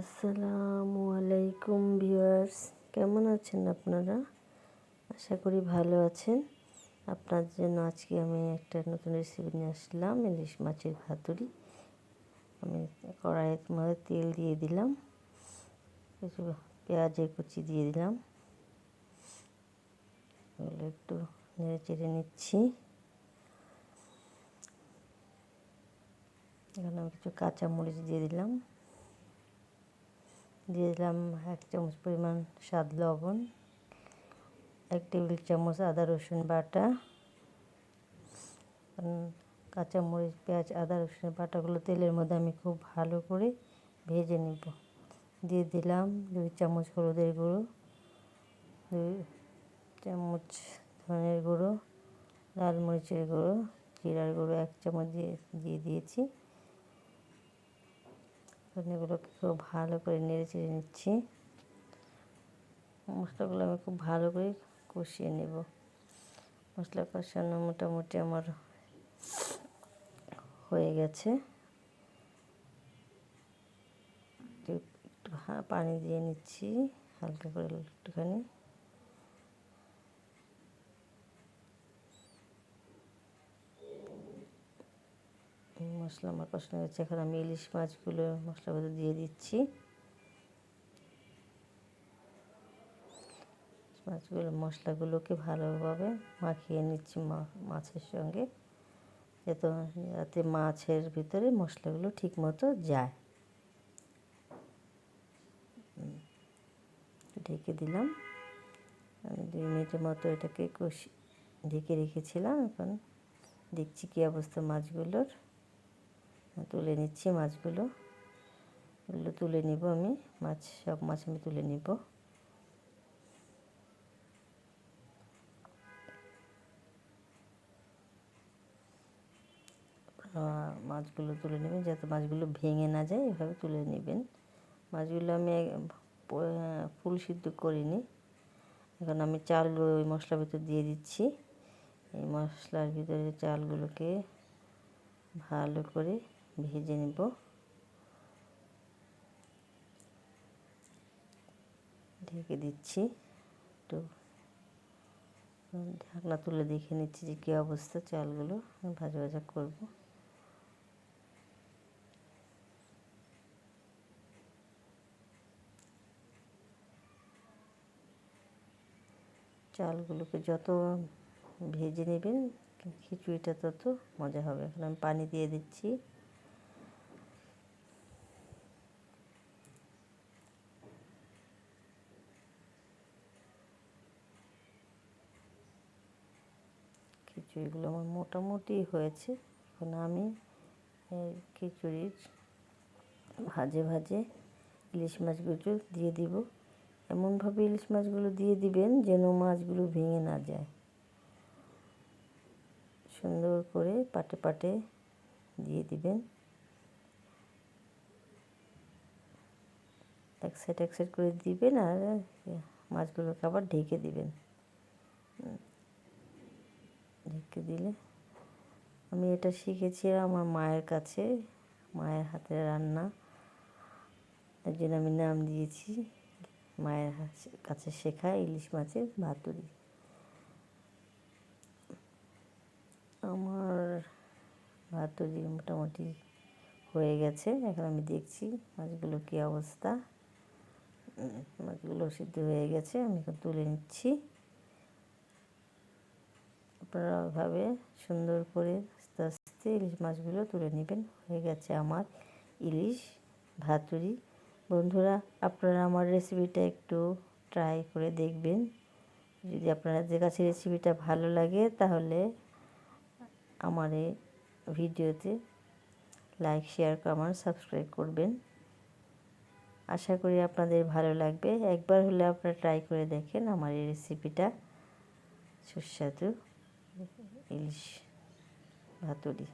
আসসালামু আলাইকুম ভিউয়ার্স। কেমন আছেন আপনারা? আশা করি ভালো আছেন। আপনার জন্য আজকে আমি একটা নতুন রেসিপি নিয়ে আসলাম, ইলিশ মাছের ভাতুরি আমি কড়াইয়ের মধ্যে তেল দিয়ে দিলাম। কিছু পেঁয়াজের কুচি দিয়ে দিলাম। এগুলো একটু নেড়ে চেড়ে নিচ্ছি। এখানে আমি কিছু কাঁচামরিচ দিয়ে দিলাম। দিয়ে দিলাম এক চামচ পরিমাণ স্বাদ লবণ, এক টেবিল চামচ আদা রসুন বাটা কাঁচামরিচ, পেঁয়াজ, আদা রসুন বাটাগুলো তেলের মধ্যে আমি খুব ভালো করে ভেজে নিব। দিয়ে দিলাম দুই চামচ হলুদের গুঁড়ো, দুই চামচ ধনের গুঁড়ো, লাল মরিচের গুঁড়ো, জিরার গুঁড়ো এক চামচ দিয়ে দিয়ে দিয়েছি। এগুলোকে খুব ভালো করে নেড়ে চেড়ে নিচ্ছি। মশলাগুলো আমি খুব ভালো করে কষিয়ে নেব। মশলা কষানো মোটামুটি আমার হয়ে গেছে। একটু পানি দিয়ে নিচ্ছি, হালকা করে একটুখানি। মশলা আমার কষানো হয়েছে। এখন আমি ইলিশ মাছগুলো মশলাগুলো দিয়ে দিচ্ছি। মাছগুলো, মশলাগুলোকে ভালোভাবে মাখিয়ে নিচ্ছি মাছের সঙ্গে, যাতে যাতে মাছের ভিতরে মশলাগুলো ঠিক মতো যায় ঢেকে দিলাম। আমি দুই মিনিটের মতো এটাকে কষি, ঢেকে রেখেছিলাম। এখন দেখছি কী অবস্থা মাছগুলোর। তুলে নিচ্ছি মাছগুলো। এগুলো তুলে নিব আমি। মাছ, সব মাছ আমি তুলে নিব। মাছগুলো তুলে নেবেন। যাতে মাছগুলো ভেঙে না যায়, এভাবে তুলে নেবেন। মাছগুলো আমি ফুল সিদ্ধ করিনি। এখন আমি চালগুলো ওই মশলার ভিতর দিয়ে দিচ্ছি। এই মশলার ভিতরে চালগুলোকে ভালো করে ভেজে নেব। ঢেকে দিচ্ছি। একটু ঢাকনা তুলে দেখে নিচ্ছি যে কী অবস্থা, চালগুলো ভাজা ভাজা করব। চালগুলোকে যত ভেজে নেবেন, খিচুড়িটা তত মজা হবে। এখন আমি পানি দিয়ে দিচ্ছি। খিচুড়িগুলো আমার মোটামুটি হয়েছে। এখন আমি খিচুড়ির ভাজে ভাজে ইলিশ মাছগুলো দিয়ে দিব। এমনভাবে ইলিশ মাছগুলো দিয়ে দিবেন যেন মাছগুলো ভেঙে না যায়। সুন্দর করে পাটে পাটে দিয়ে দিবেন। এক সাইড এক সাইড করে দিবেন আর মাছগুলোকে আবার ঢেকে দিবেন। ঢেকে দিলে। আমি এটা শিখেছি আমার মায়ের কাছে, মায়ের হাতের রান্না। তার জন্য আমি নাম দিয়েছি, মায়ের কাছে শেখা ইলিশ মাছের ভাতুরি আমার ভাতুরি মোটামুটি হয়ে গেছে, এখন আমি দেখছি মাছগুলো কী অবস্থা। মাছগুলো সিদ্ধ হয়ে গেছে, আমি এখন তুলে নিচ্ছি। আপনারা ওইভাবে সুন্দর করে আস্তে আস্তে ইলিশ মাছগুলো তুলে নেবেন। হয়ে গেছে আমার ইলিশ ভাতুরি বন্ধুরা, আপনারা আমার রেসিপিটা একটু ট্রাই করে দেখবেন। যদি আপনাদের কাছে রেসিপিটা ভালো লাগে, তাহলে আমার এই ভিডিওতে লাইক, শেয়ার, কমেন্ট, সাবস্ক্রাইব করবেন। আশা করি আপনাদের ভালো লাগবে। একবার হলে আপনারা ট্রাই করে দেখেন আমার এই রেসিপিটা। সুস্বাদু। ইলিশ ভাতুরি।